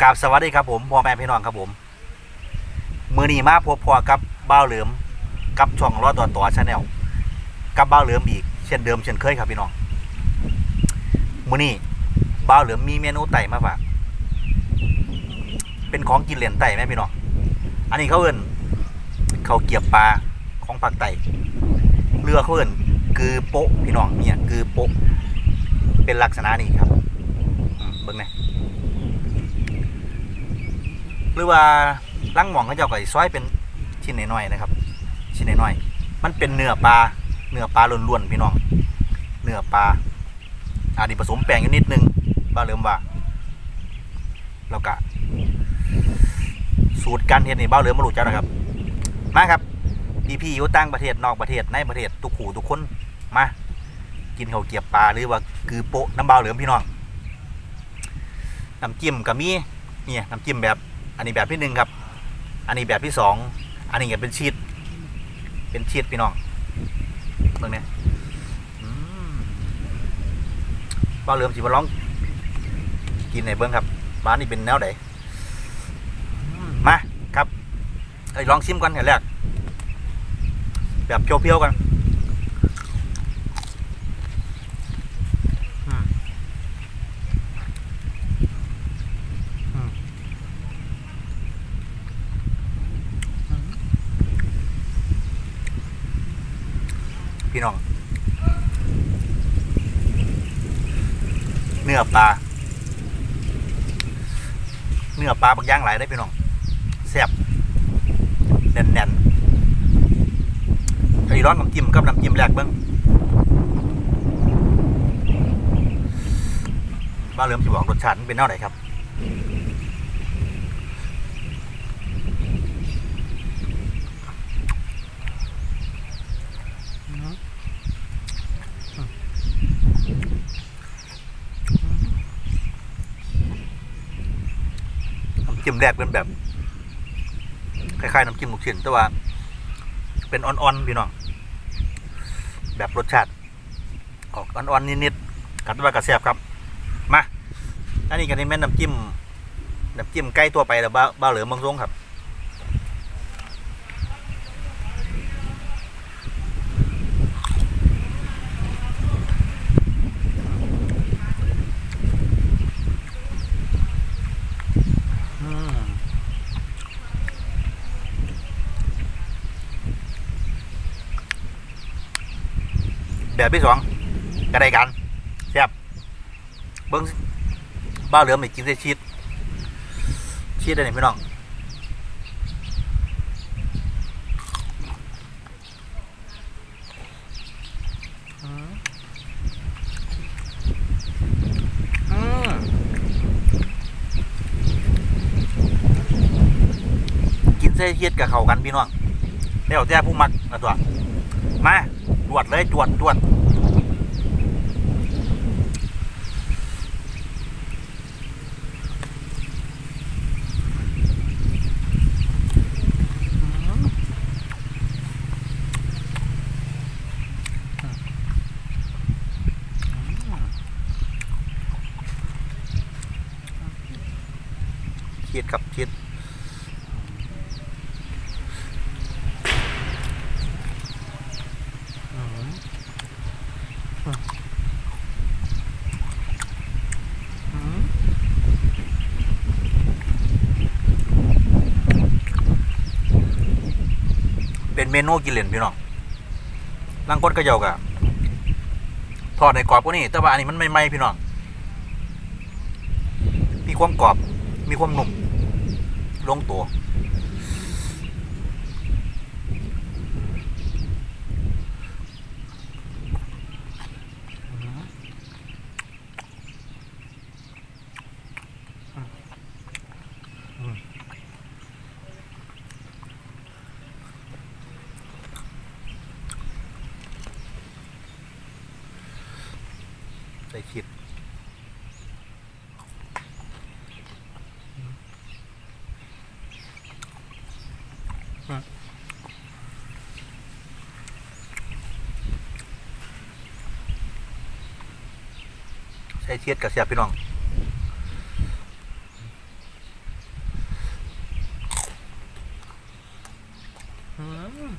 กราบสวัสดีครับผมพ่อแม่พี่น้องครับผมมือนีมาพบพอกับบ้าเหลือมกับช่องรอดต่อต่อชาแนลกับบ้าเหลือมอีกเช่นเดิมเช่นเคยครับพี่น้องมือนี้บ้าเหลือมมีเมนูไต่มาฝากเป็นของกินเหรียญไต่ไหมพี่น้องอันนี้เขาเอิ้นเขาเกียบปลาของภาคไต่เรือเขาเอิ้นกือโปะพี่น้องเนี่ยกือโปะเป็นลักษณะนี้ครับเบิ่งหนะ หรือว่าลังหมองเขาเจ้าก็ซอยเป็นชิ้นน้อยๆนะครับ ชิ้นน้อยๆมันเป็นเนื้อปลาเนื้อปลาล้วนๆพี่น้อง เนื้อปลาอาจจะผสมแป้งอยู่นิดนึงบ้าเริ่มว่าแล้วก็สูตรการเฮ็ดนี่บ้าเริ่มมารู้จักนะครับ มาครับพี่พี่ๆอยู่ต่างประเทศนอกประเทศในประเทศทุกขู่ทุกคนมา กินเขาเกียบปลาหรือว่าคือโปะน้ำบ้าเหลือมพี่น้องน้ำจิ้มก็มีเนี่ยน้ำจิ้มแบบ อันนี้แบบที่หนึ่งครับ อันนี้แบบที่สอง อันนี้เป็นชีสเป็นชีสพี่น้องเบิ่งเนี่ยบ้าเริ่มสิมาลอง กินในเบิ้งครับบ้านนี้เป็นแนวไหนมาครับเอ้ลองชิมก่อนอย่างแรกแบบเพียวๆกันอืมอืม พี่น้อง เนื้อปลา เนื้อปลาบางย่างหลายได้พี่น้องแซ่บแน่นๆไอ้ร้อนน้ำจิ้มกับน้ำจิ้มแรกเบิ้งบ้าเริ่มจะบอกรสชาติมันเป็นเท่าไหร่ครับ น้ำจิ้ม แรกเป็นแบบคล้ายๆน้ำจิ้มลูกชิ้นแต่ว่า เป็นอ่อนๆพี่น้องแบบรสชาติ ออกอ่อนๆนิดๆกัดว่ากระแซบครับ มาอันนี้กันนี่แม่น้ำจิ้มน้ำจิ้มใกล้ตัวไปแล้วบ้าบ้าเหลือมังทรงครับ อืม แบบที่สองกระได้กันแซ่บเบิ้งบ้าเหลือมอีกกินได้ชีสชีสได้ไหนพี่น้องอืมอืมกินเส้เฮ็ดกับเขากันพี่น้องแล้วแต่ผู้มักนะตัวมาจวดเลยจวดจวดเฮ็ดกับเฮ็ด อืมอืม เป็นเมนูกินเล่นพี่น้องลังกดกระเยากะทอดในกรอบก็นี่แต่ว่าอันนี้มันไม่ไหม้พี่น้อง มีความกรอบ มีความนุ่มลงตัว ส่ขิดใช่เชียดกับเสียพี่น้องอืม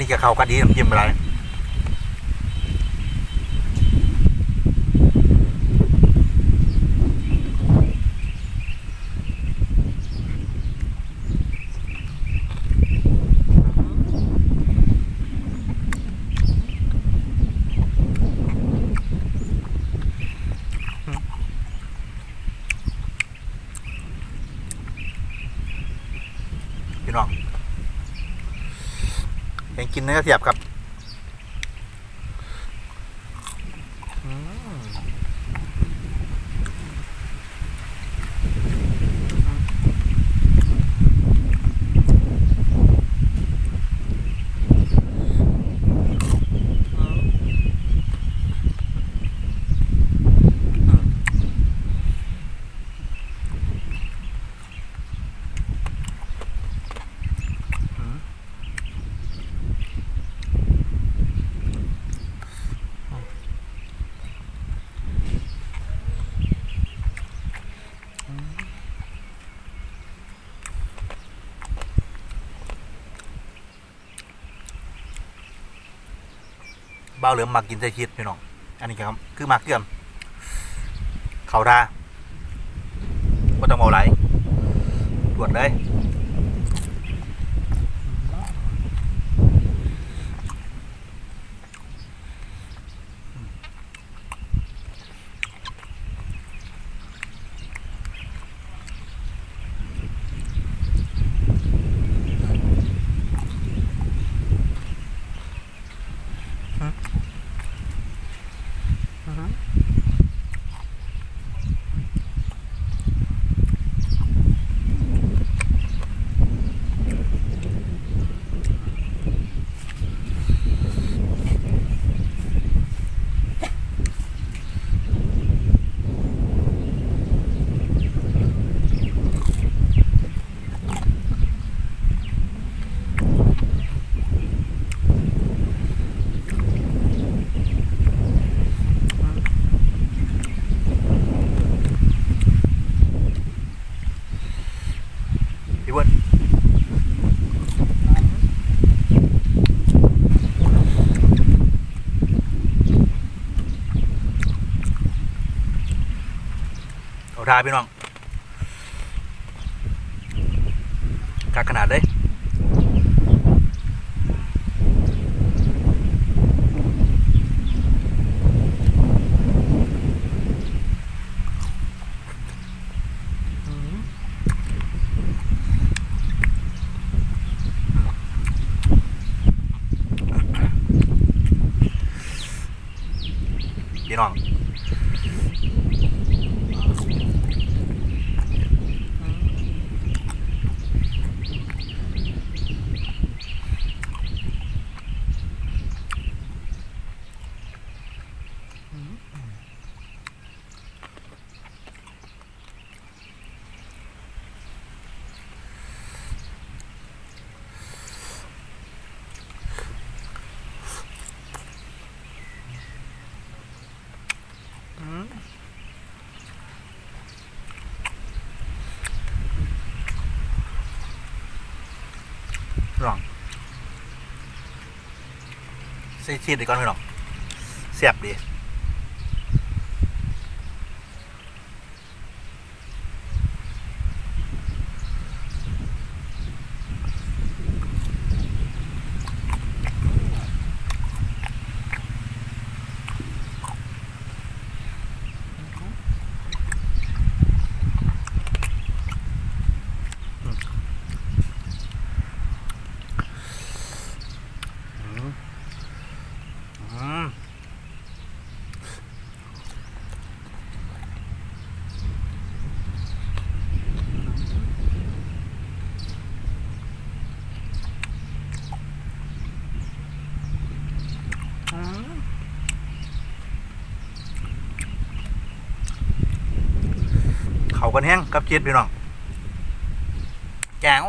นนี้จะเข้ากันดีน้ำจิ้มอะไรพี่น้อง กินเนื้อเสียบครับอืม เบาเหลือมมักกินใส่ชีสพี่น้อง อันนี้ครับ คือมักเกือมเขาดาก็ต้องเอาไหลตรวจเลย พี่เวิร์ดเอา ทาพี่น้องกักขนาดเลยพี่น้องพี่น้อง ใส่ชีสดีก่อนพี่น้องเสียบดีอืม กันแห้งกับเจ็ดพี่น้องแจ๋ว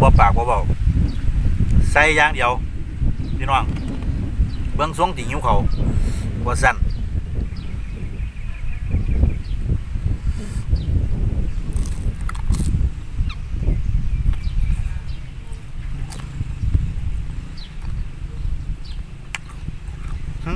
บ่ปากบ่เบาใส่ อย่างเดียวพี่น้องเบื้องสูงติหิวเขาบ่สั่นหึ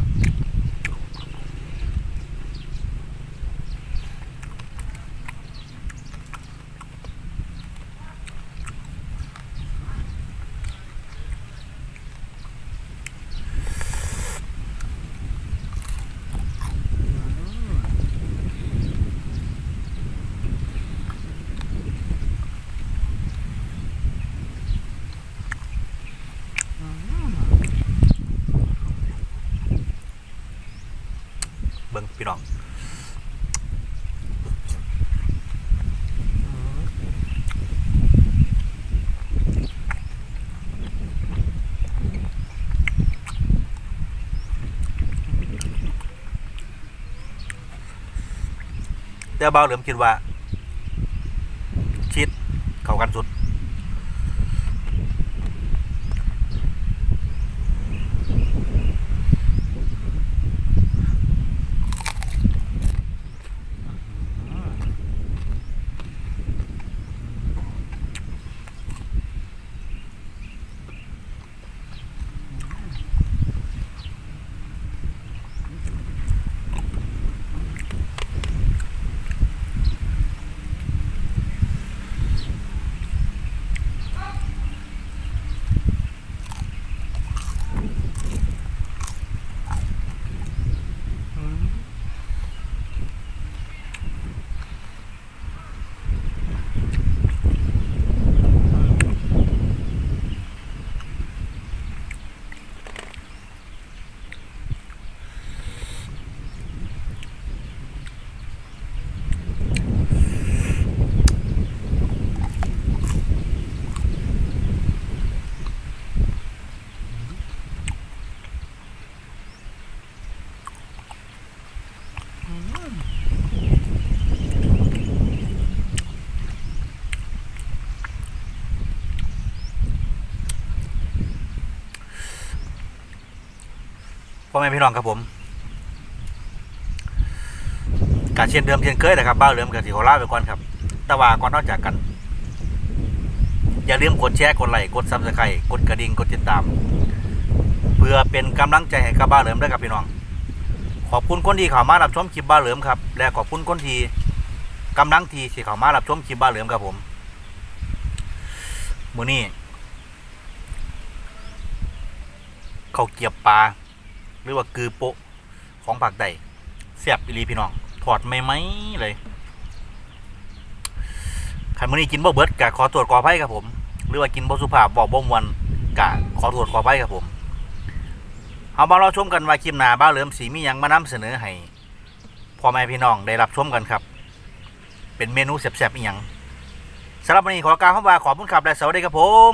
เบิ่ง พี่น้องแต่เบาเหลิมคิดว่า ชิดเข้ากันสุด พ่อ แม่พี่น้องครับผมการเช่นเดิมเช่นเคยนะครับบ้าเหลิมกับสีโคราชไปก่อนครับ แต่ว่าก่อนนอกจากกัน อย่าลืมกดแชร์กดไลค์กดซับสไครต์กดกระดิ่งกดติดตาม เพื่อเป็นกำลังใจให้กับบ้าเหลิมด้วยครับพี่น้อง ขอบคุณคนที่เข้ามารับชมคลิปบ้าเหลิมครับ และขอบคุณคนที่กำลังที่เข้ามารับชมคลิปบ้าเหลิมครับผมมือนี้เขาเกียบปลา หรือว่ากือโปะของผักใดเสียบอีลีพี่น้องถอดไม่ไหมเลยขันมื้อนี้กินบ่เบิดกะขอตรวจขออภัยครับผม หรือว่ากินบ่สุภาพบอกบ่มวนกะขอตรวจขออภัยครับผมเอามาเราชมกันว่าคลิปหน้าบ้าเหลิมสีมียังมานำเสนอให้พ่อแม่พี่น้องได้รับชมกันครับ เป็นเมนูแซ่บๆอีหยังสำหรับวันนี้ขอกล่าวคำว่าขอบคุณครับและสวัสดีครับผม